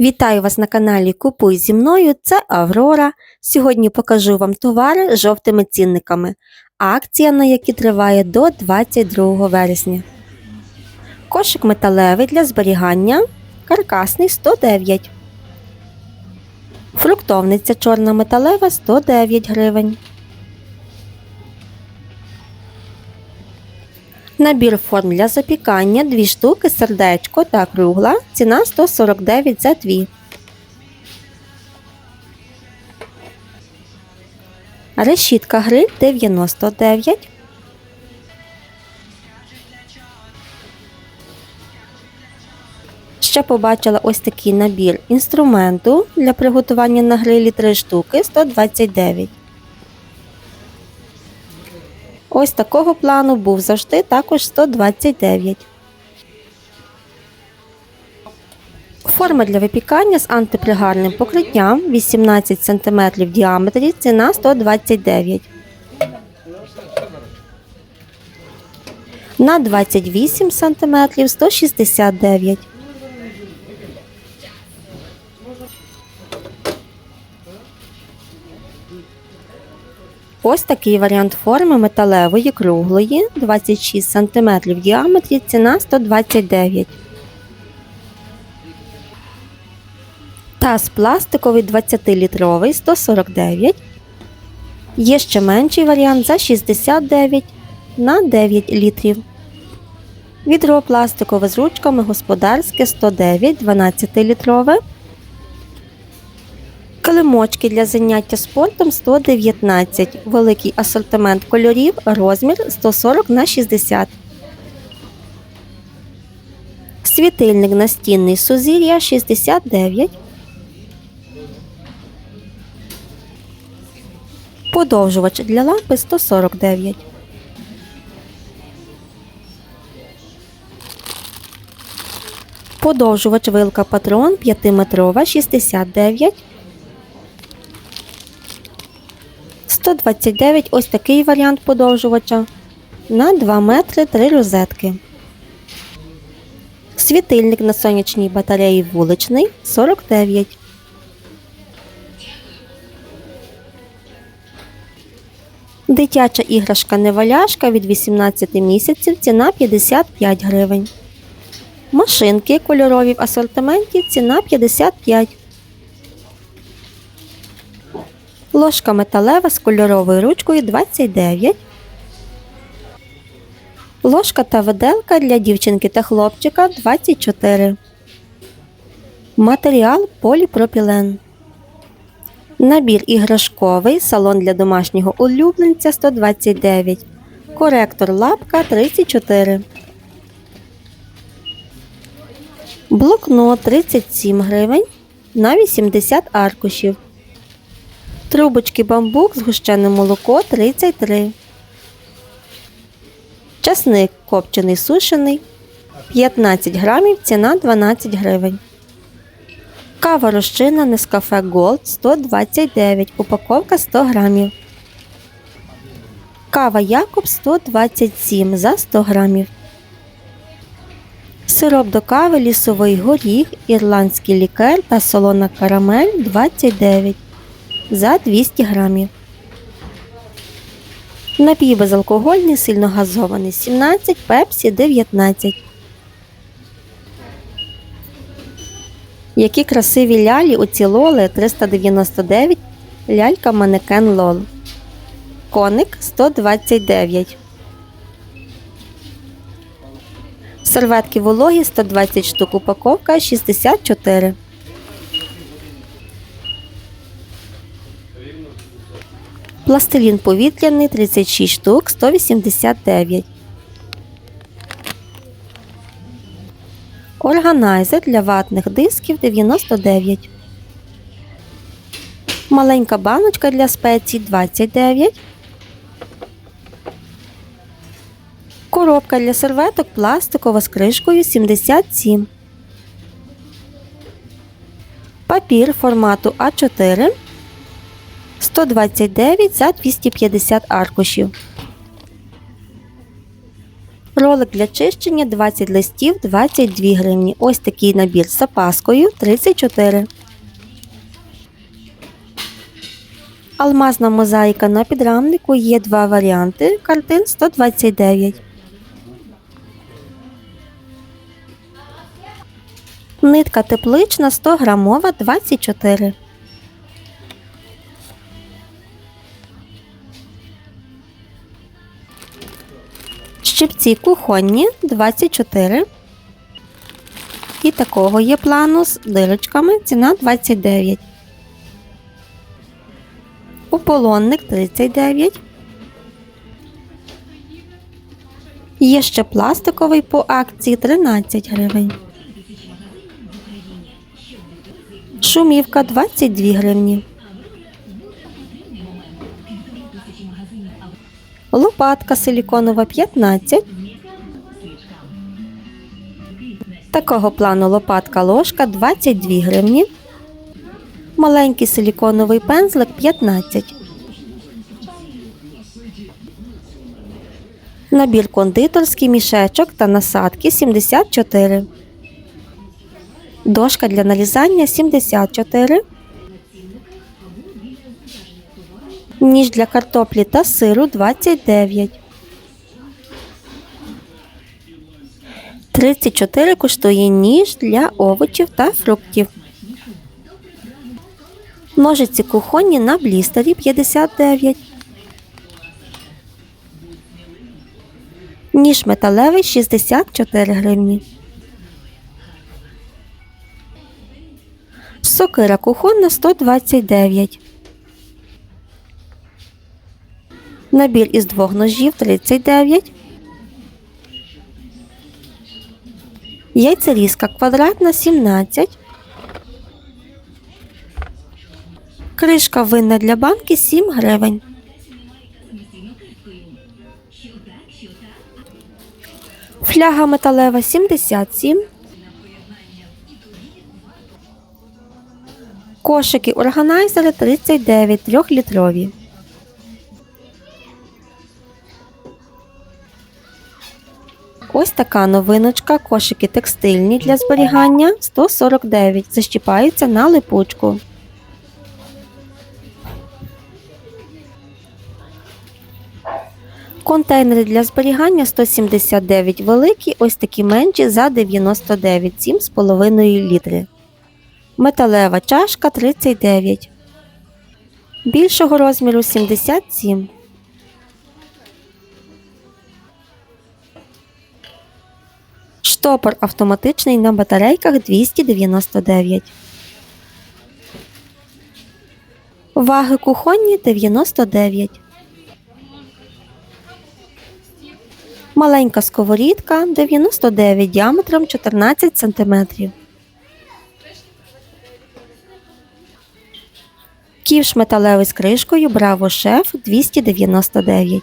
Вітаю вас на каналі Купуй зі мною. Це Аврора. Сьогодні покажу вам товари з жовтими цінниками. Акція на які триває до 22 вересня. Кошик металевий для зберігання. Каркасний 109. Фруктовниця чорна металева 109 гривень. Набір форм для запікання 2 штуки, сердечко та кругла. Ціна 149 за 2. Решітка гриль 99. Ще побачила ось такий набір інструменту для приготування на грилі 3 штуки 129. Ось такого плану був завжди також 129. Форма для випікання з антипригарним покриттям 18 см в діаметрі, ціна 129. На 28 см 169. Ось такий варіант форми металевої круглої 26 см в діаметрі, ціна 129. Таз пластиковий 20-літровий 149. Є ще менший варіант за 69 на 9 літрів. Відро пластикове з ручками господарське 109 12-літрове. Килимочки для заняття спортом 119, великий асортимент кольорів, розмір 140 на 60. Світильник настінний сузір'я 69. Подовжувач для лампи 149. Подовжувач вилка патрон 5-метрова 69. 129 ось такий варіант подовжувача. На 2 метри 3 розетки. Світильник на сонячній батареї вуличний 49. Дитяча іграшка неваляшка від 18 місяців ціна 55 гривень. Машинки кольорові в асортименті ціна 55 Ложка металева з кольоровою ручкою 29. Ложка та виделка для дівчинки та хлопчика 24. Матеріал поліпропілен. Набір іграшковий. Салон для домашнього улюбленця 129. Коректор лапка 34. Блокнот 37 гривень на 80 аркушів. Трубочки бамбук згущене молоко 33. Часник копчений сушений 15 грамів, ціна 12 гривень. Кава розчина Нескафе Gold 129, упаковка 100 грамів. Кава Якоб 127 за 100 грамів. Сироп до кави лісовий горіх, ірландський лікер та солона карамель 29 за 200 грамів. Напій безалкогольний, сильно газований 17, пепсі 19. Які красиві лялі у ці лоли 399 лялька манекен лол. Коник 129. Серветки вологі 120 штук упаковка 64. Пластилін повітряний 36 штук 189. Органайзер для ватних дисків 99. Маленька баночка для спецій 29. Коробка для серветок пластикова з кришкою 77. Папір формату А4 129 за 250 аркушів. Ролик для чищення 20 листів 22 гривні. Ось такий набір з запаскою 34. Алмазна мозаїка на підрамнику є два варіанти. Картин 129. Нитка теплична 100 грамова 24. Щипці кухонні 24. І такого є плану з дирочками. Ціна 29. Ополонник 39. Є ще пластиковий по акції 13 гривень. Шумівка 22 гривні. Лопатка силіконова 15. Такого плану лопатка ложка 22 гривні. Маленький силіконовий пензлик 15. Набір кондитерський мішечок та насадки 74. Дошка для нарізання 74. Ніж для картоплі та сиру 29. 34 коштує ніж для овочів та фруктів. Ножиці кухонні на блістері 59. Ніж металевий 64 гривні. Сокира кухонна 129. Набір із двох ножів 39. Яйцерізка квадратна 17. Кришка винна для банки 7 гривень. Фляга металева 77. Кошики органайзери 39 трьохлітрові. Ось така новиночка. Кошики текстильні для зберігання 149. Защіпаються на липучку. Контейнери для зберігання 179 великі, ось такі менші за 99, 7,5 літри. Металева чашка 39. Більшого розміру 77. Штопор автоматичний на батарейках 299. Ваги кухонні 99. Маленька сковорідка 99 діаметром 14 см. Ківш металевий з кришкою Браво Шеф 299.